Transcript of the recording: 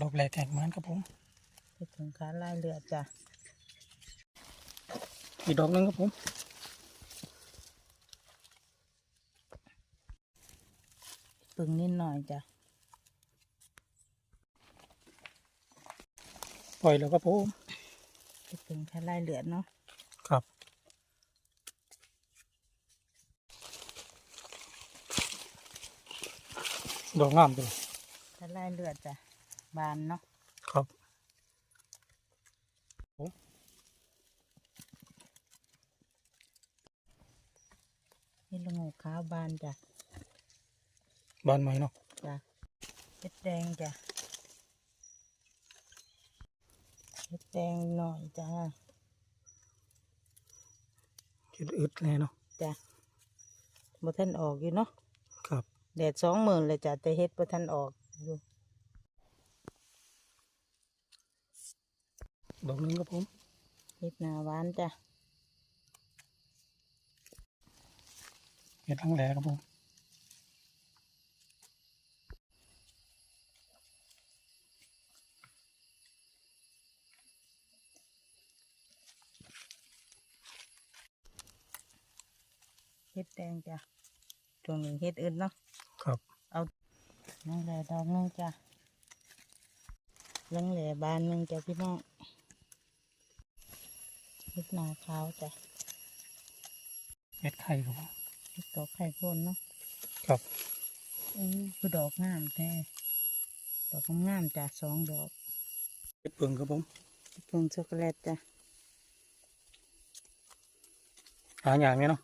ดอกแหลกแตกมันครับผมเห็ดผงขาลายเลือดจ้ะอีกดอกหนึงครับผมปึงนิดหน่อยจ้ะปล่อยแล้วครับผมเห็ดผงขาลายเลือดเนาะครับดอกงามเลยขาลายเลือดจ้ะ บานเนาะครับเห็ดละโงูขาวบานจ้ะบานใหม่เนาะจ้ะเห็ดแดงจ้ะเห็ดแดงหน่อยจ้ะเห็ดอึดเลยเนาะจ้ะบ่ทันออกอยู่เนาะครับแดดสองหมื่นเลยจ้ะแต่เฮ็ดบ่ทันออกอยู่ ดอกหนึงครับผมเฮ็ดหน้าหวานจ้ะเห็ดทั้งแหลครับผมเฮ็ดแดงจ้ะตรงนี้เฮ็ดอื่นเนาะ ครับนั่งแหล่ดอกหนึงจ้ะลังแหล่บานหนึงจ้ะพี่น้อง เฮ็ดหน้าขาวจ้ะเห็ดไข่ครับผมเฮ็ดดอกไข่พ่นเนาะครับอือคือดอกงามแท้ดอกงามๆจ้ะสองดอกเห็ดเปิงครับผมเพิ่งช็อกโกแลตจ้ะหาอย่างนี้เนาะ